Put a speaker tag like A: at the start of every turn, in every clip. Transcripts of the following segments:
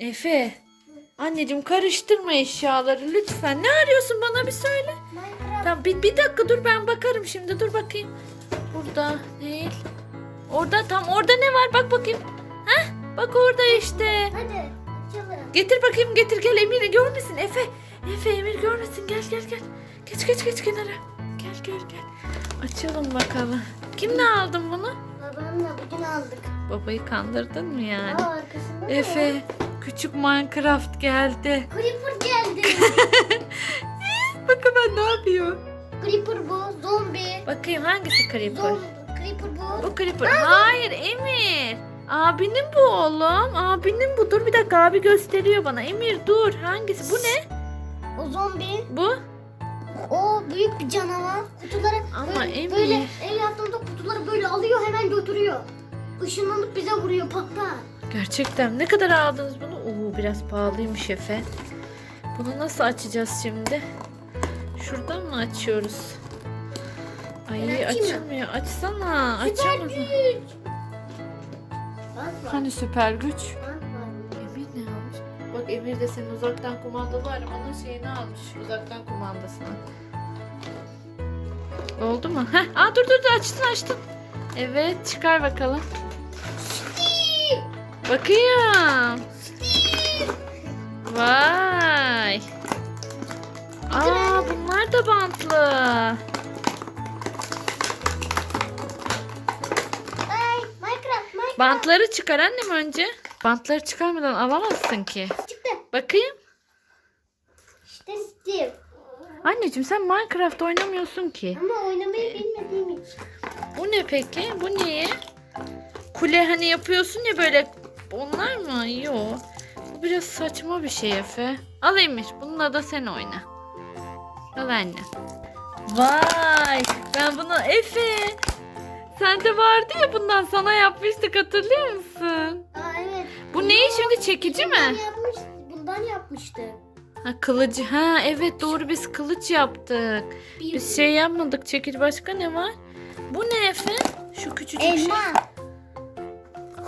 A: Efe. Anneciğim karıştırma eşyaları lütfen. Ne arıyorsun bana bir söyle. Tamam bir, bir dakika dur ben bakarım şimdi dur bakayım. Burada değil. Orada tam orada ne var bak bakayım. Heh bak orada işte.
B: Hadi açalım.
A: Getir bakayım getir gel Emir'i görmesin Efe. Efe Emir görmesin gel gel gel. Geç geç geç kenara. Gel gel gel. Açalım bakalım. Kimle aldın bunu?
B: Babamla bugün aldık.
A: Babayı kandırdın mı yani?
B: Aa arkasında da var.
A: Efe küçük Minecraft geldi.
B: Creeper geldi.
A: Bakın ben ne yapıyor?
B: Creeper bu. Zombi.
A: Bakayım hangisi Creeper?
B: Zombi. Creeper bu.
A: Bu Creeper. Hayır Emir. Abinin bu oğlum. Abinin bu. Dur bir dakika abi gösteriyor bana. Emir dur. Hangisi? Bu ne?
B: O zombi.
A: Bu?
B: O büyük bir canavar. Kutuları
A: Ama
B: böyle,
A: Emir.
B: böyle el yaptığında kutuları böyle alıyor hemen götürüyor. Işınlanıp bize vuruyor patlar.
A: Gerçekten ne kadar aldınız bunu? Oo biraz pahalıymış Efe. Bunu nasıl açacağız şimdi? Şuradan mı açıyoruz? Ay
B: Ben açayım mı?
A: açılmıyor. Açsana.
B: Süper
A: Açamadım.
B: güç. Bak bak.
A: Hani süper güç?
B: Bak.
A: Emir de senin uzaktan kumandalı arabanın şeyini almış. Uzaktan kumandasını. Oldu mu? Heh, aa dur dur dur açtın açtın. Evet çıkar bakalım. Bakayım. Vay. Aa bunlar da bantlı.
B: Ay Minecraft Minecraft.
A: Bantları çıkar annem önce. Bantları çıkarmadan alamazsın ki. Bakayım.
B: İşte Steve.
A: Anneciğim sen Minecraft oynamıyorsun ki.
B: Ama oynamayı bilmediğim için.
A: Bu ne peki? Bu niye? Kule hani yapıyorsun ya böyle. Onlar mı? Yok. Bu biraz saçma bir şey Efe. Al Emir. Bununla da sen oyna. Al anne. Vay. Ben bunu Efe. Sende vardı ya bundan sana yapmıştık hatırlıyor musun?
B: Aa evet.
A: Bu ne şimdi çekici mi?
B: yapmış, bundan yapmıştı.
A: Ha kılıcı. Ha evet doğru biz kılıç yaptık.
B: Bir
A: Biz şey yapmadık çekici başka ne var? Bu ne Efe? Şu küçücük şey.
B: elma.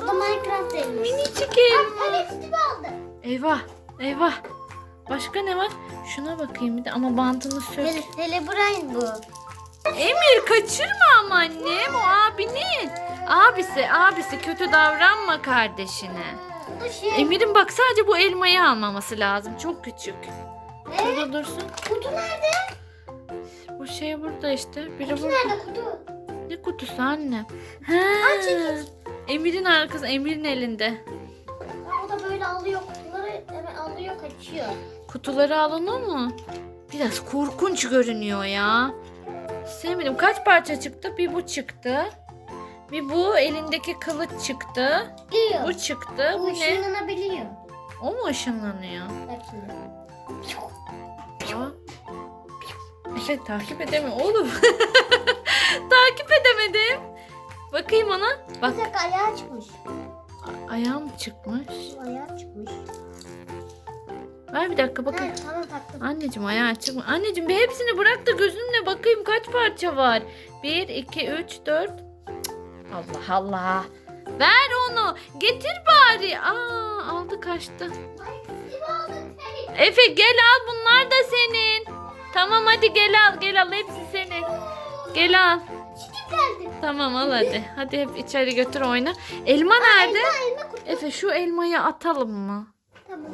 B: O da Minecraft elması.
A: Minicik
B: Aa,
A: elma.
B: Aldı.
A: Eyvah eyvah. Başka ne var? Şuna bakayım bir de ama bantını sök.
B: Brian bu.
A: Emir kaçırma ama annem o abinin. Abisi abisi kötü davranma kardeşine.
B: Bu şey.
A: Emir'in bak sadece bu elmayı almaması lazım. Çok küçük.
B: Ee,
A: Burada dursun.
B: kutu nerede?
A: Bu şey burada işte. Biri
B: Kutu
A: burada.
B: nerede kutu?
A: Ne kutusu anne? He.
B: çekiç.
A: Emir'in arkası Emir'in elinde.
B: O da böyle alıyor kutuları alıyor kaçıyor.
A: Kutuları alan o mu? Biraz korkunç görünüyor ya. Sevmedim. Kaç parça çıktı? Bir bu çıktı. Bir bu elindeki kılıç çıktı.
B: Biliyor.
A: Bu çıktı.
B: Bu
A: Bu ne?
B: ışınlanabiliyor.
A: O mu ışınlanıyor?
B: Bak şimdi.
A: Aa. Efe takip edemiyor. Oğlum. takip edemedim. Bakayım ona. Bak
B: Bir dakika ayağı çıkmış.
A: ayağım çıkmış.
B: Ayağı çıkmış.
A: Ver bir dakika
B: Ha,
A: bakayım.
B: tamam taktım.
A: Anneciğim ayağı çıkmış. Anneciğim bir hepsini bırak da gözünle bakayım kaç parça var. 1, 2, 3, 4. Allah Allah. Ver onu. Getir bari. Aa aldı kaçtı. Efe gel al bunlar da senin. Tamam hadi gel al gel al hepsi senin. Gel al. Tamam al hadi. Hadi hep içeri götür oyna. Elma nerede? Efe şu elmayı atalım mı?
B: Tamam.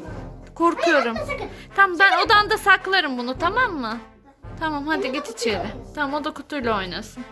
A: Korkuyorum. Tamam ben odanda saklarım bunu tamam mı? Tamam hadi git içeri. Tamam o da kutuyla oynasın.